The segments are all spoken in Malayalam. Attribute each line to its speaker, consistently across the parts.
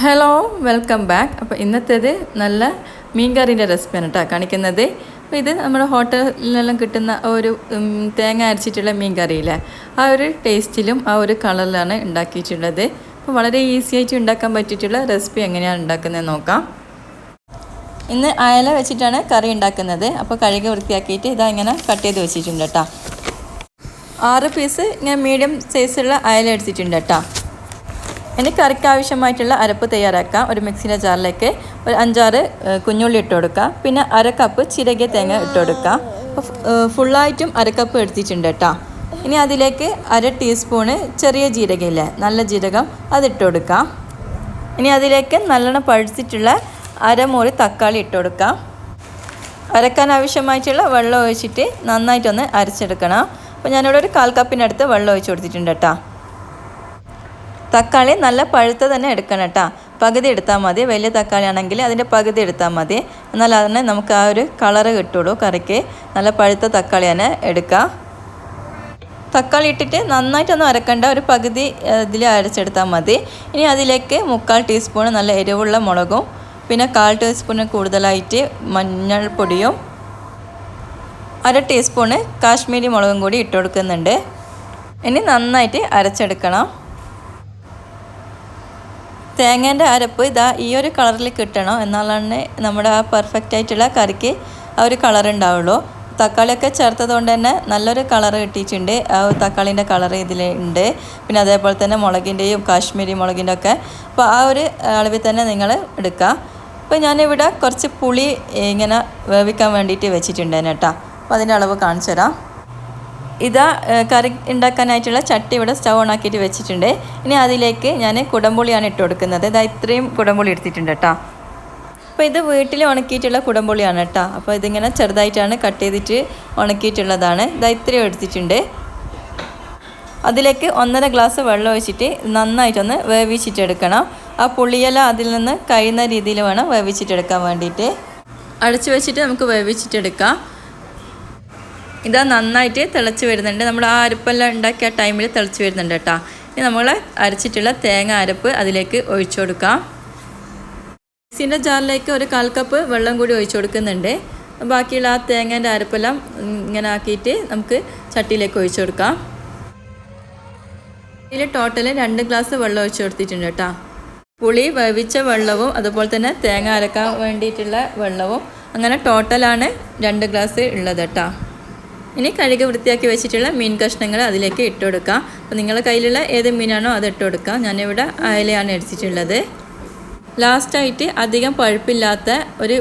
Speaker 1: ഹലോ വെൽക്കം ബാക്ക് അപ്പോൾ ഇന്നത്തേത് നല്ല മീൻ കറീന്റെ റെസിപ്പിയാണ് കേട്ടോ കാണിക്കുന്നത്. അപ്പോൾ ഇത് നമ്മുടെ ഹോട്ടലിലെല്ലാം കിട്ടുന്ന ഒരു തേങ്ങ അരച്ചിട്ടുള്ള മീൻ കറിയില്ലേ ആ ഒരു ടേസ്റ്റിലും ആ ഒരു കളറിലാണ് ഉണ്ടാക്കിയിട്ടുള്ളത്. അപ്പോൾ വളരെ ഈസി ആയിട്ട് ഉണ്ടാക്കാൻ പറ്റിയിട്ടുള്ള റെസിപ്പി എങ്ങനെയാണ് ഉണ്ടാക്കുന്നത് നോക്കാം. ഇന്ന് അയല വെച്ചിട്ടാണ് കറി ഉണ്ടാക്കുന്നത്. അപ്പോൾ കഴുകി വൃത്തിയാക്കിയിട്ട് ഇതാ ഇങ്ങനെ കട്ട് ചെയ്ത് വെച്ചിട്ടുണ്ട് കേട്ടോ ആറ് പീസ് ഞാൻ മീഡിയം സൈസുള്ള അയല എടുത്തിട്ടുണ്ട് കേട്ടോ ഇനി കറിക്ക് ആവശ്യമായിട്ടുള്ള അരപ്പ് തയ്യാറാക്കാം. ഒരു മിക്സിന്റെ ജാറിലേക്ക് ഒരു അഞ്ചാറ് കുഞ്ഞുള്ളി ഇട്ട് കൊടുക്കുക പിന്നെ അര കപ്പ് ചിരകിയ തേങ്ങ ഇട്ട് കൊടുക്കുക ഫുള്ളായിട്ടും അര കപ്പ് എടുത്തിട്ടുണ്ട് കേട്ടോ. ഇനി അതിലേക്ക് അര ടീസ്പൂണ് ചെറിയ ജീരകയില്ലേ നല്ല ജീരകം അതിട്ട് കൊടുക്കാം. ഇനി അതിലേക്ക് നല്ലോണം പഴുത്തിട്ടുള്ള അരമുറി തക്കാളി ഇട്ട് കൊടുക്കാം. അരക്കാൻ ആവശ്യമായിട്ടുള്ള വെള്ളം ഒഴിച്ചിട്ട് നന്നായിട്ടൊന്ന് അരച്ചെടുക്കണം. അപ്പോൾ ഞാനിവിടെ ഒരു കാൽ കപ്പിനടുത്ത് വെള്ളം ഒഴിച്ച് കൊടുത്തിട്ടുണ്ട് കേട്ടോ. തക്കാളി നല്ല പഴുത്ത തന്നെ എടുക്കണം കേട്ടോ. പകുതി എടുത്താൽ മതി. വലിയ തക്കാളി ആണെങ്കിൽ അതിന്റെ പകുതി എടുത്താൽ മതി. എന്നാൽ അതിന് നമുക്ക് ആ ഒരു കളറ് കിട്ടുള്ളൂ കറിക്ക്. നല്ല പഴുത്ത തക്കാളി തന്നെ എടുക്കുക തക്കാളി ഇട്ടിട്ട് നന്നായിട്ടൊന്നും അരക്കണ്ട. ഒരു പകുതി ഇതിൽ അരച്ചെടുത്താൽ മതി. ഇനി അതിലേക്ക് മുക്കാൽ ടീസ്പൂൺ നല്ല എരിവുള്ള മുളകും പിന്നെ കാൽ ടീസ്പൂണ് കൂടുതലായിട്ട് മഞ്ഞൾപ്പൊടിയും അര ടീസ്പൂണ് കാശ്മീരി മുളകും കൂടി ഇട്ട് കൊടുക്കുന്നുണ്ട്. ഇനി നന്നായിട്ട് അരച്ചെടുക്കണം. തേങ്ങേന്റെ അരപ്പ് ഇതാ ഈ ഒരു കളറിൽ കിട്ടണം എന്നാലാണ് നമ്മുടെ ആ പെർഫെക്റ്റ് ആയിട്ടുള്ള കറിക്ക് ആ ഒരു കളർ ഉണ്ടാവുള്ളൂ. തക്കാളിയൊക്കെ ചേർത്തത് കൊണ്ട് തന്നെ നല്ലൊരു കളർ കിട്ടിയിട്ടുണ്ട്. ആ തക്കാളിന്റെ കളർ ഇതിലുണ്ട് പിന്നെ അതേപോലെ തന്നെ മുളകിന്റെയും കാശ്മീരി മുളകിന്റെ ഒക്കെ. അപ്പോൾ ആ ഒരു അളവിൽ തന്നെ നിങ്ങൾ എടുക്കുക അപ്പോൾ ഞാനിവിടെ കുറച്ച് പുളി ഇങ്ങനെ വേവിക്കാൻ വേണ്ടിയിട്ട് വെച്ചിട്ടുണ്ടേനെ കേട്ടോ. അപ്പോൾ അതിന്റെ അളവ് കാണിച്ചു തരാം ഇതാ കറി ഉണ്ടാക്കാനായിട്ടുള്ള ചട്ടി ഇവിടെ സ്റ്റൗ ഓൺ ആക്കിയിട്ട് വെച്ചിട്ടുണ്ട്. ഇനി അതിലേക്ക് ഞാൻ കുടംപുളിയാണ് ഇട്ട് കൊടുക്കുന്നത്. ഇതാ ഇത്രയും കുടംപുളി എടുത്തിട്ടുണ്ട് കേട്ടോ അപ്പോൾ ഇത് വീട്ടിൽ ഉണക്കിയിട്ടുള്ള കുടംപുളിയാണ് കേട്ടോ അപ്പോൾ ഇതിങ്ങനെ ചെറുതായിട്ടാണ് കട്ട് ചെയ്തിട്ട് ഉണക്കിയിട്ടുള്ളതാണ്. ഇതാ ഇത്രയും എടുത്തിട്ടുണ്ട്. അതിലേക്ക് ഒന്നര ഗ്ലാസ് വെള്ളം ഒഴിച്ചിട്ട് നന്നായിട്ടൊന്ന് വേവിച്ചിട്ടെടുക്കണം. ആ പുളിയില അതിൽ നിന്ന് കഴിയുന്ന രീതിയിൽ വേണം വേവിച്ചിട്ടെടുക്കാൻ വേണ്ടിയിട്ട്. അടച്ചു വെച്ചിട്ട് നമുക്ക് വേവിച്ചിട്ടെടുക്കാം. ഇതാ നന്നായിട്ട് തിളച്ച് വരുന്നുണ്ട്. നമ്മൾ ആ അരപ്പെല്ലാം ഉണ്ടാക്കിയ ടൈമിൽ തിളച്ച് വരുന്നുണ്ട് കേട്ടോ. ഇനി നമ്മൾ അരച്ചിട്ടുള്ള തേങ്ങ അരപ്പ് അതിലേക്ക് ഒഴിച്ചു കൊടുക്കാം. മിക്സിന്റെ ജാറിലേക്ക് ഒരു കാൽ കപ്പ് വെള്ളം കൂടി ഒഴിച്ചു കൊടുക്കുന്നുണ്ട്. ബാക്കിയുള്ള ആ തേങ്ങേന്റെ അരപ്പെല്ലാം ഇങ്ങനെ ആക്കിയിട്ട് നമുക്ക് ചട്ടിയിലേക്ക് ഒഴിച്ചു കൊടുക്കാം. ഇതിൽ ടോട്ടൽ രണ്ട് ഗ്ലാസ് വെള്ളം ഒഴിച്ചു കൊടുത്തിട്ടുണ്ട് കേട്ടോ. പുളി വേവിച്ച വെള്ളവും അതുപോലെ തന്നെ തേങ്ങ അരക്കാൻ വേണ്ടിയിട്ടുള്ള വെള്ളവും അങ്ങനെ ടോട്ടലാണ് രണ്ട് ഗ്ലാസ് ഉള്ളത് കേട്ടോ. ഇനി കഴുകി വൃത്തിയാക്കി വെച്ചിട്ടുള്ള മീൻ കഷ്ണങ്ങൾ അതിലേക്ക് ഇട്ട് കൊടുക്കാം. അപ്പോൾ നിങ്ങളുടെ കയ്യിലുള്ള ഏത് മീനാണോ അത് ഇട്ട് കൊടുക്കാം. ഞാനിവിടെ അയലയാണ് എടുത്തിട്ടുള്ളത്. ലാസ്റ്റായിട്ട് അധികം പഴുപ്പില്ലാത്ത ഒരു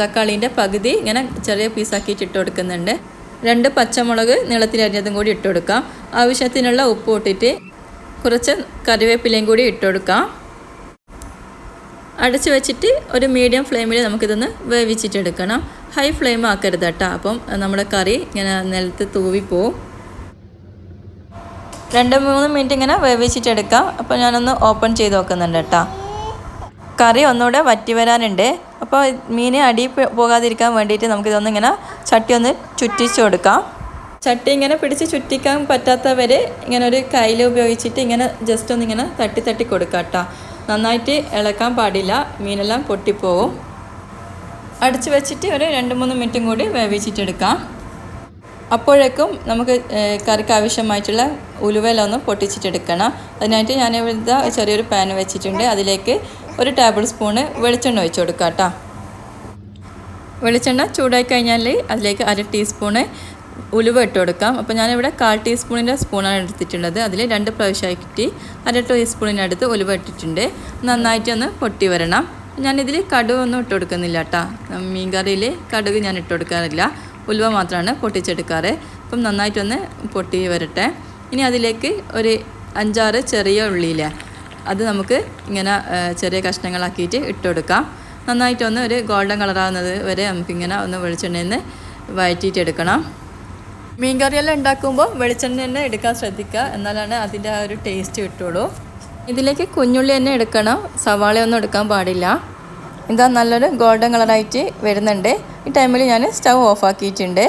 Speaker 1: തക്കാളീന്റെ പകുതി ഇങ്ങനെ ചെറിയ പീസാക്കിയിട്ട് ഇട്ട് കൊടുക്കുന്നുണ്ട്. രണ്ട് പച്ചമുളക് നീളത്തിലരിഞ്ഞതും കൂടി ഇട്ട് കൊടുക്കാം. ആവശ്യത്തിനുള്ള ഉപ്പ് ഇട്ടിട്ട് കുറച്ച് കറിവേപ്പിലയും കൂടി ഇട്ട് കൊടുക്കാം. അടച്ച് വെച്ചിട്ട് ഒരു മീഡിയം ഫ്ലെയിമിൽ നമുക്കിതൊന്ന് വേവിച്ചിട്ടെടുക്കണം. ഹൈ ഫ്ലെയിം ആക്കരുത് കേട്ടോ. അപ്പം നമ്മുടെ കറി ഇങ്ങനെ നിലത്ത് തൂവിപ്പോവും രണ്ട് മൂന്ന് മിനിറ്റ് ഇങ്ങനെ വേവിച്ചിട്ടെടുക്കാം. അപ്പോൾ ഞാനൊന്ന് ഓപ്പൺ ചെയ്ത് നോക്കുന്നുണ്ട് കേട്ടോ. കറി ഒന്നുകൂടെ വറ്റി വരാനുണ്ട്. അപ്പോൾ മീൻ അടി പോകാതിരിക്കാൻ വേണ്ടിയിട്ട് നമുക്കിതൊന്ന് ഇങ്ങനെ ചട്ടി ഒന്ന് ചുറ്റിച്ച് കൊടുക്കാം. ചട്ടി ഇങ്ങനെ പിടിച്ച് ചുറ്റിക്കാൻ പറ്റാത്തവർ ഇങ്ങനെ ഒരു കയ്യിൽ ഉപയോഗിച്ചിട്ട് ഇങ്ങനെ ജസ്റ്റ് ഒന്ന് ഇങ്ങനെ തട്ടി തട്ടി കൊടുക്കാം കേട്ടോ. നന്നായിട്ട് ഇളക്കാൻ പാടില്ല മീനെല്ലാം പൊട്ടിപ്പോവും. അടച്ചു വെച്ചിട്ട് ഒരു രണ്ട് മൂന്ന് മിനിറ്റും കൂടി വേവിച്ചിട്ടെടുക്കാം അപ്പോഴേക്കും നമുക്ക് കറിക്ക് ആവശ്യമായിട്ടുള്ള ഉലുവല ഒന്ന് പൊട്ടിച്ചിട്ടെടുക്കണം അതിനായിട്ട് ഞാൻ ഇവിടുത്തെ ചെറിയൊരു പാൻ വെച്ചിട്ടുണ്ട്. അതിലേക്ക് ഒരു ടേബിൾ സ്പൂണ് വെളിച്ചെണ്ണ ഒഴിച്ച് കൊടുക്കാം കേട്ടോ. വെളിച്ചെണ്ണ ചൂടായി കഴിഞ്ഞാൽ അതിലേക്ക് അര ടീസ്പൂണ് ഉലുവ ഇട്ട് കൊടുക്കാം. അപ്പോൾ ഞാനിവിടെ കാൽ ടീസ്പൂണിന്റെ സ്പൂണാണ് എടുത്തിട്ടുള്ളത്. അതിൽ രണ്ട് പ്രാവശ്യമായിട്ട് അര ടീസ്പൂണിനടുത്ത് ഉലുവ ഇട്ടിട്ടുണ്ട്. നന്നായിട്ട് ഒന്ന് പൊട്ടി വരണം. ഞാനിതിൽ കടുക് ഒന്നും ഇട്ട് കൊടുക്കുന്നില്ല കേട്ടോ മീൻ കറിയിൽ കടുക് ഞാൻ ഇട്ട് കൊടുക്കാറില്ല. ഉലുവ മാത്രമാണ് പൊട്ടിച്ചെടുക്കാറ്. അപ്പം നന്നായിട്ടൊന്ന് പൊട്ടി വരട്ടെ. ഇനി അതിലേക്ക് ഒരു അഞ്ചാറ് ചെറിയ ഉള്ളിയില്ല അത് നമുക്ക് ഇങ്ങനെ ചെറിയ കഷ്ണങ്ങളാക്കിയിട്ട് ഇട്ട് കൊടുക്കാം. നന്നായിട്ടൊന്ന് ഒരു ഗോൾഡൻ കളറാകുന്നത് വരെ നമുക്കിങ്ങനെ ഒന്ന് വെളിച്ചെണ്ണയിൽ നിന്ന് വഴറ്റിയിട്ടെടുക്കണം. മീൻ കറിയെല്ലാം ഉണ്ടാക്കുമ്പോൾ വെളിച്ചെണ്ണ തന്നെ എടുക്കാൻ ശ്രദ്ധിക്കുക. എന്നാലാണ് അതിന്റെ ആ ഒരു ടേസ്റ്റ് കിട്ടുള്ളൂ. ഇതിലേക്ക് കുഞ്ഞുള്ളി തന്നെ എടുക്കണം. സവാളയൊന്നും എടുക്കാൻ പാടില്ല. ഇതാ നല്ലൊരു ഗോൾഡൻ കളറായിട്ട് വരുന്നുണ്ട്. ഈ ടൈമിൽ ഞാൻ സ്റ്റവ് ഓഫ് ആക്കിയിട്ടുണ്ട്.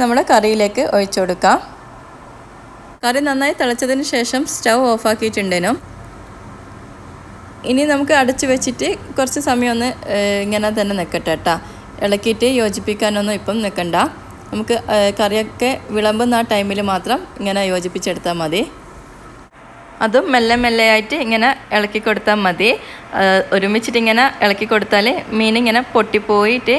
Speaker 1: നമ്മുടെ കറിയിലേക്ക് ഒഴിച്ചു കൊടുക്കാം. കറി നന്നായി തിളച്ചതിന് ശേഷം സ്റ്റവ് ഓഫ് ആക്കിയിട്ടുണ്ടേനും. ഇനി നമുക്ക് അടച്ചു വെച്ചിട്ട് കുറച്ച് സമയം ഒന്ന് ഇങ്ങനെ തന്നെ നിൽക്കട്ടെ കേട്ടോ ഇളക്കിയിട്ട് യോജിപ്പിക്കാനൊന്നും ഇപ്പം നിൽക്കണ്ട നമുക്ക് കറിയൊക്കെ വിളമ്പുന്ന ആ ടൈമിൽ മാത്രം ഇങ്ങനെ യോജിപ്പിച്ചെടുത്താൽ മതി. അതും മെല്ലെ മെല്ലെ ആയിട്ട് ഇങ്ങനെ ഇളക്കി കൊടുത്താൽ മതി. ഒരുമിച്ചിട്ട് ഇങ്ങനെ ഇളക്കി കൊടുത്താൽ മീൻ ഇങ്ങനെ പൊട്ടിപ്പോയിട്ട്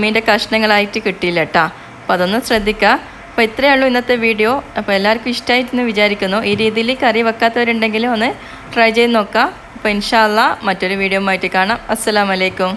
Speaker 1: മീന്റെ കഷ്ണങ്ങളായിട്ട് കിട്ടിയില്ല കേട്ടോ അപ്പോൾ അതൊന്ന് ശ്രദ്ധിക്കുക അപ്പോൾ ഇത്രയേ ഉള്ളൂ ഇന്നത്തെ വീഡിയോ. അപ്പോൾ എല്ലാവർക്കും ഇഷ്ടമായിട്ടെന്ന് വിചാരിക്കുന്നു. ഈ രീതിയിൽ കറി വെക്കാത്തവരുണ്ടെങ്കിൽ ഒന്ന് ട്രൈ ചെയ്ത് നോക്കാം. അപ്പോൾ ഇൻഷാല്ല മറ്റൊരു വീഡിയോ ആയിട്ട് കാണാം അസ്സലാമലൈക്കും